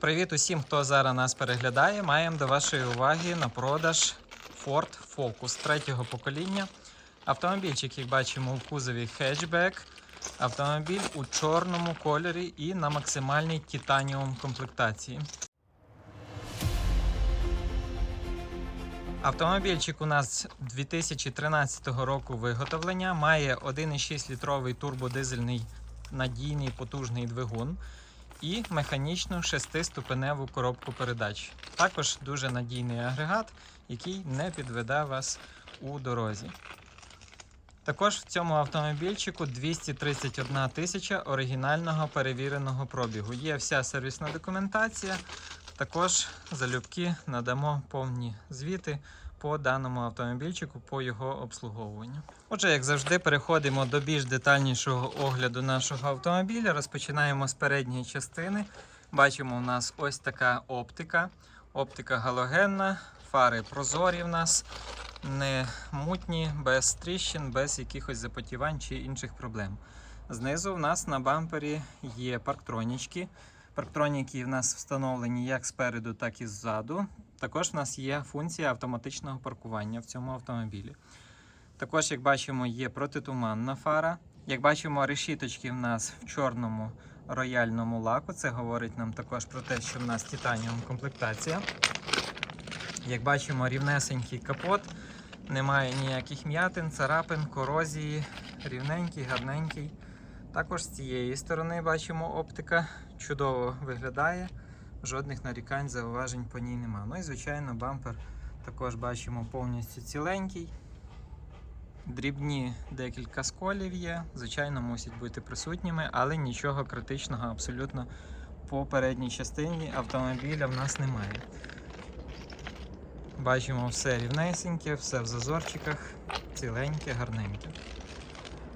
Привіт усім, хто зараз нас переглядає. Маємо до вашої уваги на продаж Ford Focus третього покоління. Автомобільчик, як бачимо, у кузові хетчбек. Автомобіль у чорному кольорі і на максимальній титаніум комплектації. Автомобільчик у нас 2013 року виготовлення, має 1,6 літровий турбодизельний надійний потужний двигун і механічну шестиступеневу коробку передач. Також дуже надійний агрегат, який не підведе вас у дорозі. Також в цьому автомобільчику 231 тисяча оригінального перевіреного пробігу. Є вся сервісна документація. Також залюбки надамо повні звіти по даному автомобільчику, по його обслуговуванню. Отже, як завжди, переходимо до більш детальнішого огляду нашого автомобіля. Розпочинаємо з передньої частини. Бачимо, у нас ось така оптика. Оптика галогенна, фари прозорі в нас, не мутні, без тріщин, без якихось запотівань чи інших проблем. Знизу в нас на бампері є парктронічки. Парктроніки в нас встановлені як спереду, так і ззаду. Також в нас є функція автоматичного паркування в цьому автомобілі. Також, як бачимо, є протитуманна фара. Як бачимо, решіточки в нас в чорному рояльному лаку. Це говорить нам також про те, що в нас титаніум комплектація. Як бачимо, рівнесенький капот, немає ніяких м'ятин, царапин, корозії, рівненький, гарненький. Також з цієї сторони бачимо оптика чудово виглядає, жодних нарікань, зауважень по ній нема. Ну і звичайно, бампер також бачимо повністю ціленький. Дрібні декілька сколів є, звичайно, мусять бути присутніми, але нічого критичного абсолютно по передній частині автомобіля в нас немає. Бачимо все рівнесеньке, все в зазорчиках, ціленьке, гарненьке.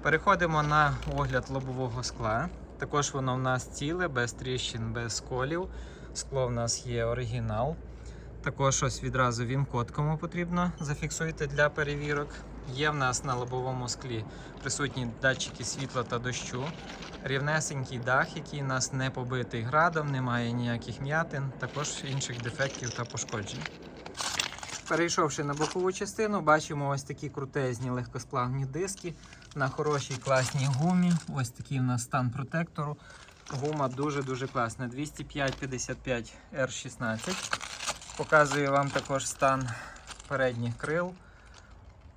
Переходимо на огляд лобового скла. Також воно в нас ціле, без тріщин, без сколів. Скло в нас є оригінал. Також ось відразу він код кому потрібно зафіксуйте для перевірок. Є в нас на лобовому склі присутні датчики світла та дощу. Рівнесенький дах, який у нас не побитий градом, немає ніяких м'ятин, також інших дефектів та пошкоджень. Перейшовши на бокову частину, бачимо ось такі крутезні легкосплавні диски на хорошій класній гумі. Ось такий у нас стан протектору. Гума дуже-дуже класна. 205-55 R16. Показую вам також стан передніх крил.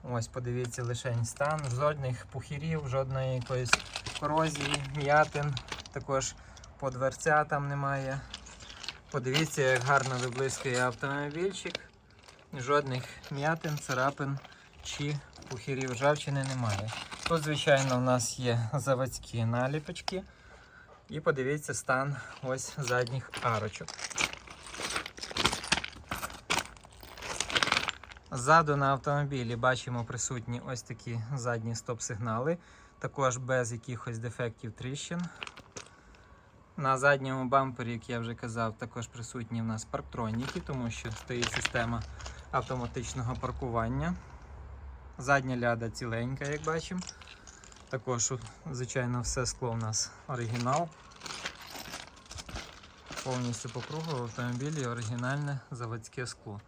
Ось, подивіться, лишень стан. Жодних пухірів, жодної якоїсь корозії, м'ятин. Також по дверцятам немає. Подивіться, як гарно виблискує автомобільчик. Жодних м'ятин, царапин чи пухірів ржавчини немає. Тут, звичайно, у нас є заводські наліпочки. І подивіться стан ось задніх арочок. Ззаду на автомобілі бачимо присутні ось такі задні стоп-сигнали, також без якихось дефектів тріщин. На задньому бампері, як я вже казав, також присутні в нас парктроніки, тому що стоїть система автоматичного паркування. Задня ляда ціленька, як бачимо. Також, звичайно, все скло у нас оригінал. Повністю по в автомобілі оригінальне заводське скло.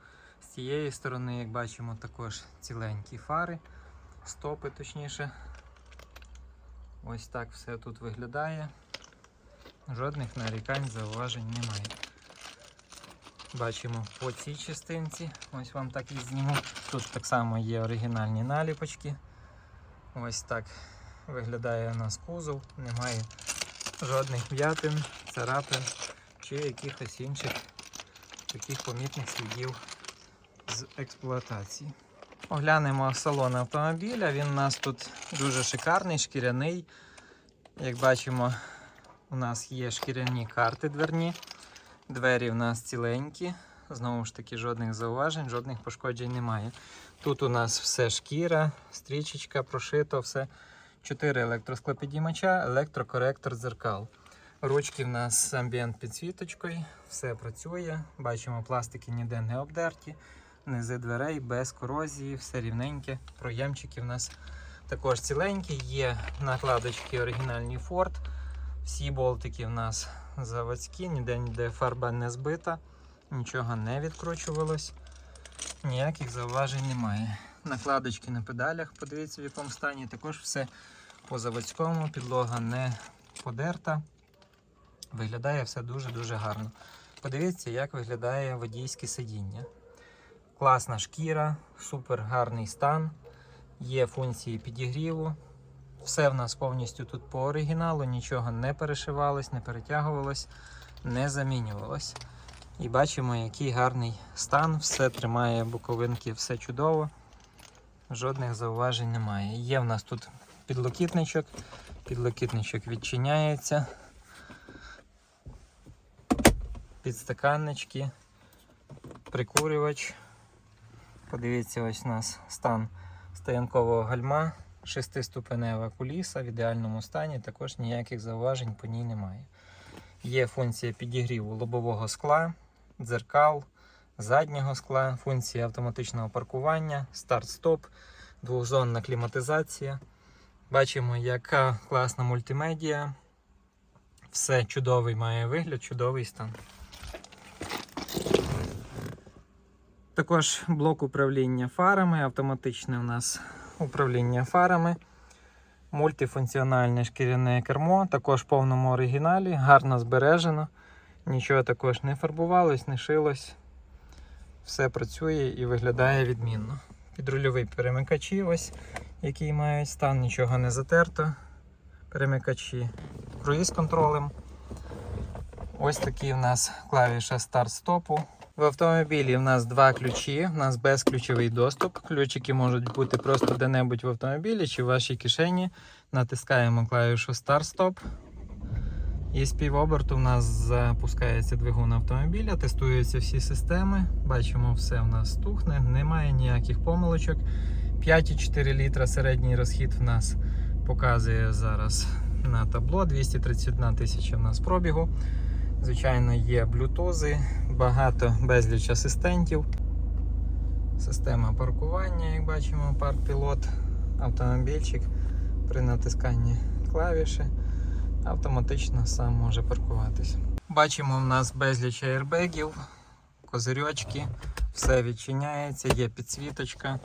З цієї сторони, як бачимо, також ціленькі фари, стопи точніше. Ось так все тут виглядає. Жодних нарікань, зауважень немає. Бачимо по цій частинці, ось вам так і зніму. Тут так само є оригінальні наліпочки. Ось так виглядає у нас кузов, немає жодних м'ятин, царапин чи якихось інших таких помітних слідів з експлуатації. Оглянемо салон автомобіля. Він у нас тут дуже шикарний, шкіряний. Як бачимо, у нас є шкіряні карти дверні. Двері в нас ціленькі. Знову ж таки, жодних зауважень, жодних пошкоджень немає. Тут у нас все шкіра, стрічечка, прошито, все. Чотири електросклопідіймача, електрокоректор дзеркал. Ручки в нас з амбієнт підсвіточкою, все працює. Бачимо, пластики ніде не обдерті, низи дверей без корозії, все рівненьке. Проємчики в нас також ціленькі, є накладочки оригінальні Ford. Всі болтики в нас заводські, ніде ніде фарба не збита, нічого не відкручувалось, ніяких зауважень немає. Накладочки на педалях, подивіться в якому стані, також все по заводському, підлога не подерта. Виглядає все дуже-дуже гарно. Подивіться, як виглядає водійське сидіння. Класна шкіра, супер гарний стан. Є функції підігріву. Все в нас повністю тут по оригіналу, нічого не перешивалось, не перетягувалось, не замінювалось. І бачимо, який гарний стан, все тримає боковинки, все чудово. Жодних зауважень немає. Є в нас тут підлокітничок, підлокітничок відчиняється. Підстаканнички, прикурювач. Подивіться, ось у нас стан стоянкового гальма, шестиступенева куліса в ідеальному стані, також ніяких зауважень по ній немає. Є функція підігріву лобового скла, дзеркал, заднього скла, функція автоматичного паркування, старт-стоп, двохзонна кліматизація. Бачимо, яка класна мультимедіа. Все чудовий має вигляд, чудовий стан. Також блок управління фарами, автоматичне у нас управління фарами, мультифункціональне шкіряне кермо, також в повному оригіналі, гарно збережено. Нічого також не фарбувалось, не шилось. Все працює і виглядає відмінно. Підрульові перемикачі, ось, які мають стан, нічого не затерто. Перемикачі круїз контролем. Ось такі в нас клавіша старт-стопу. В автомобілі в нас два ключі, в нас безключовий доступ. Ключики можуть бути просто де-небудь в автомобілі чи в вашій кишені. Натискаємо клавішу Start-Stop. І з півоберту в нас запускається двигун автомобіля, тестуються всі системи. Бачимо, все в нас тухне, немає ніяких помилочок. 5,4 літра середній розхід в нас показує зараз на табло. 231 тисяча в нас пробігу. Звичайно, є блютузи, багато безліч асистентів. Система паркування, як бачимо, парк пілот, автомобільчик при натисканні клавіші автоматично сам може паркуватись. Бачимо, в нас безліч аербегів, козирьочки, все відчиняється, є підсвіточка.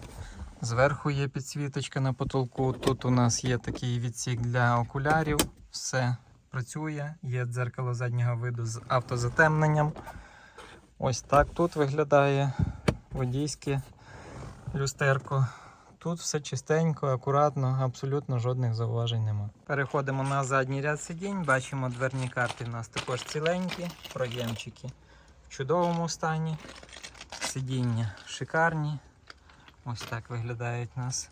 Зверху є підсвіточка на потолку. Тут у нас є такий відсік для окулярів. Все працює, є дзеркало заднього виду з автозатемненням. Ось так тут виглядає водійське люстерко. Тут все чистенько, акуратно, абсолютно жодних зауважень нема. Переходимо на задній ряд сидінь, бачимо дверні карти у нас також ціленькі, проємчики в чудовому стані. Сидіння шикарні. Ось так виглядають у нас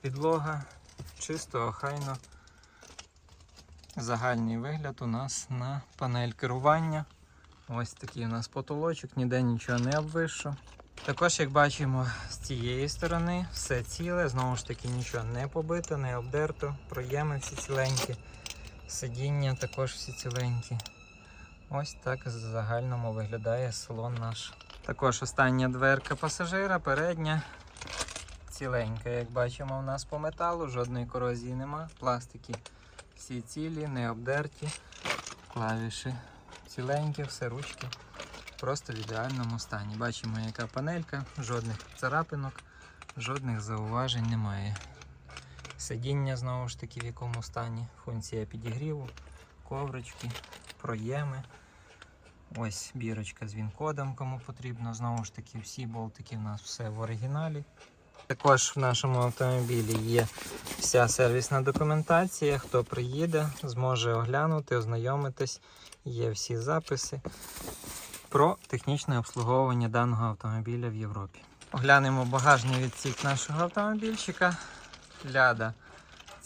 підлога. Чисто, охайно. Загальний вигляд у нас на панель керування. Ось такий у нас потолочок, ніде нічого не обвишу. Також, як бачимо, з цієї сторони все ціле, знову ж таки нічого не побито, не обдерто, проєми всі ціленькі, сидіння також всі ціленькі. Ось так в загальному виглядає салон наш. Також остання дверка пасажира, передня, ціленька, як бачимо, у нас по металу, жодної корозії нема. Пластики всі цілі, не обдерті, клавіші ціленькі, все ручки. Просто в ідеальному стані. Бачимо, яка панелька, жодних царапинок, жодних зауважень немає. Сидіння знову ж таки в якому стані, функція підігріву, коврички, проєми. Ось бірочка з він-кодом, кому потрібно. Знову ж таки, всі болтики в нас все в оригіналі. Також в нашому автомобілі є вся сервісна документація. Хто приїде, зможе оглянути, ознайомитись. Є всі записи про технічне обслуговування даного автомобіля в Європі. Оглянемо багажний відсік нашого автомобільчика. Ляда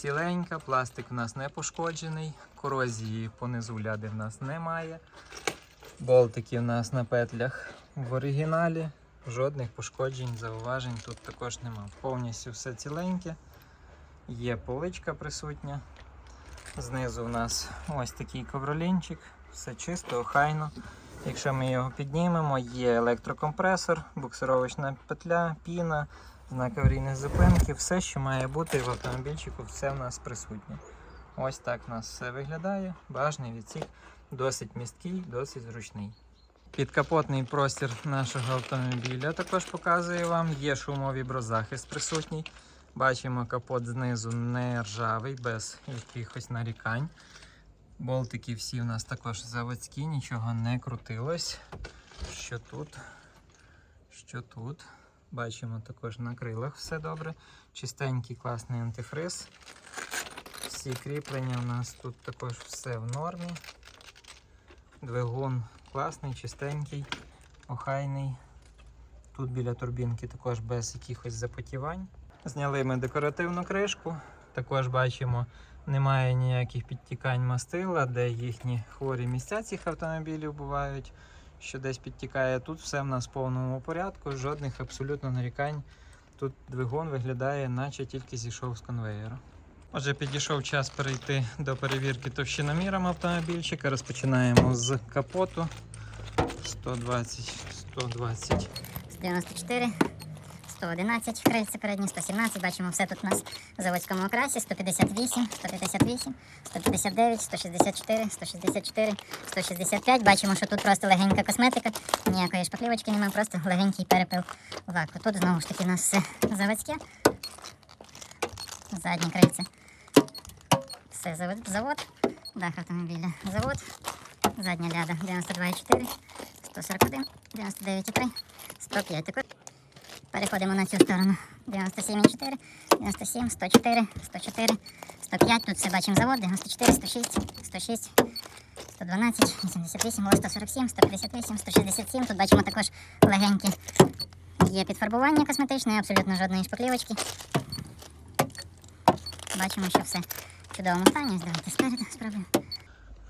ціленька, пластик у нас не пошкоджений, корозії понизу ляди в нас немає. Болтики у нас на петлях в оригіналі. Жодних пошкоджень, зауважень тут також нема. Повністю все ціленьке. Є поличка присутня. Знизу у нас ось такий ковролінчик, все чисто, охайно. Якщо ми його піднімемо, є електрокомпресор, буксировочна петля, піна, знак аварійної зупинки, все, що має бути в автомобільчику, все в нас присутнє. Ось так у нас все виглядає. Багажний відсік досить місткий, досить зручний. Підкапотний простір нашого автомобіля також показує вам. Є шумовіброзахист присутній. Бачимо, капот знизу не ржавий, без якихось нарікань. Болтики всі у нас також заводські, нічого не крутилось. Що тут? Що тут? Бачимо також на крилах все добре. Чистенький класний антифриз. Всі кріплення у нас тут також все в нормі. Двигун класний, чистенький, охайний. Тут біля турбінки також без якихось запотівань. Зняли ми декоративну кришку. Також бачимо, немає ніяких підтікань мастила, де їхні хворі місця цих автомобілів бувають, що десь підтікає. Тут все в нас в повному порядку, жодних абсолютно нарікань. Тут двигун виглядає, наче тільки зійшов з конвеєра. Отже, підійшов час перейти до перевірки товщиноміром автомобільчика. Розпочинаємо з капоту 120, 120. 94, 111, крильце передні, 117, бачимо, все тут у нас в заводському окрасі, 158, 158, 159, 164, 164, 165. Бачимо, що тут просто легенька косметика, ніякої шпаклівочки немає, просто легенький перепил лаку. Тут знову ж таки у нас все заводське. Заднє крильце. Все завод, завод. Дах автомобіля завод. Задня ляда 92,4, 141, 99,3. 105 також. Переходимо на цю сторону. 97,4, 97, 104, 104, 105. Тут все бачимо завод. 94, 106, 106, 112, 88, 147, 158, 167. Тут бачимо також легенькі. Є підфарбування косметичне, абсолютно жодної шпаклівочки. Бачимо, що все в чудовому стані. Ось Давайте спереду спробуємо.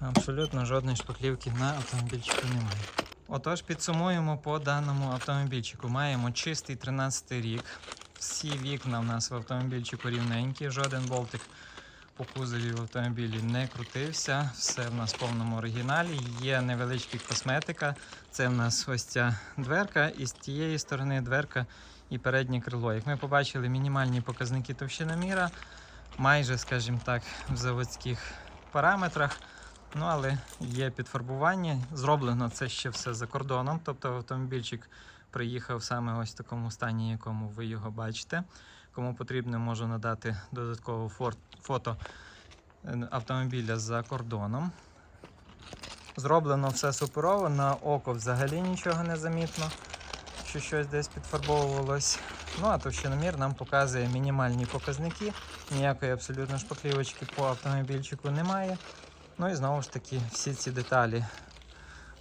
Абсолютно жодної шпаклівки на автомобільчику немає. Отож, підсумуємо по даному автомобільчику. Маємо чистий 13 рік. Всі вікна в нас в автомобільчику рівненькі, жоден болтик по кузові в автомобілі не крутився. Все в нас в повному оригіналі. Є невеличка косметика. Це в нас ось ця дверка, і з тієї сторони дверка і переднє крило. Як ми побачили, мінімальні показники товщиноміра, майже, скажімо так, в заводських параметрах. Ну, але є підфарбування. Зроблено це ще все за кордоном. Тобто автомобільчик приїхав саме ось в такому стані, якому ви його бачите. Кому потрібно, можу надати додаткове фото е, автомобіля за кордоном. Зроблено все суперово, на око взагалі нічого не замітно, що щось десь підфарбовувалось. Ну а товщиномір нам показує мінімальні показники. Ніякої абсолютно шпаклівочки по автомобільчику немає. Ну і знову ж таки, всі ці деталі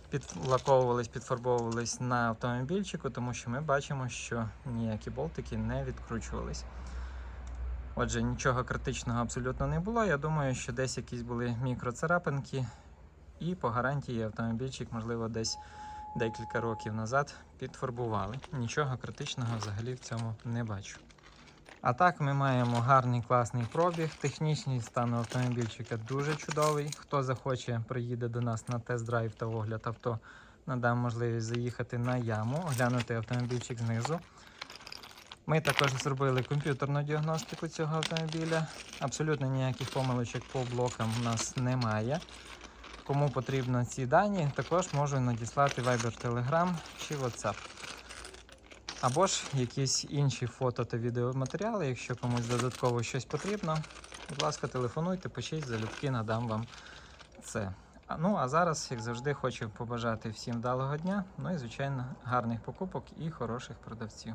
підлаковувались, підфарбовувались на автомобільчику, тому що ми бачимо, що ніякі болтики не відкручувались. Отже, нічого критичного абсолютно не було. Я думаю, що десь якісь були мікроцарапинки, і по гарантії автомобільчик, можливо, десь декілька років назад підфарбували. Нічого критичного взагалі в цьому не бачу. А так ми маємо гарний класний пробіг. Технічний стан автомобільчика дуже чудовий. Хто захоче, приїде до нас на тест-драйв та огляд авто, надам можливість заїхати на яму, оглянути автомобільчик знизу. Ми також зробили комп'ютерну діагностику цього автомобіля. Абсолютно ніяких помилочок по блокам у нас немає. Кому потрібно ці дані, також можу надіслати Viber Telegram чи WhatsApp. Або ж якісь інші фото та відеоматеріали, якщо комусь додатково щось потрібно, будь ласка, телефонуйте, пишіть, залюбки надам вам це. Ну а зараз, як завжди, хочу побажати всім вдалого дня, ну і звичайно гарних покупок і хороших продавців.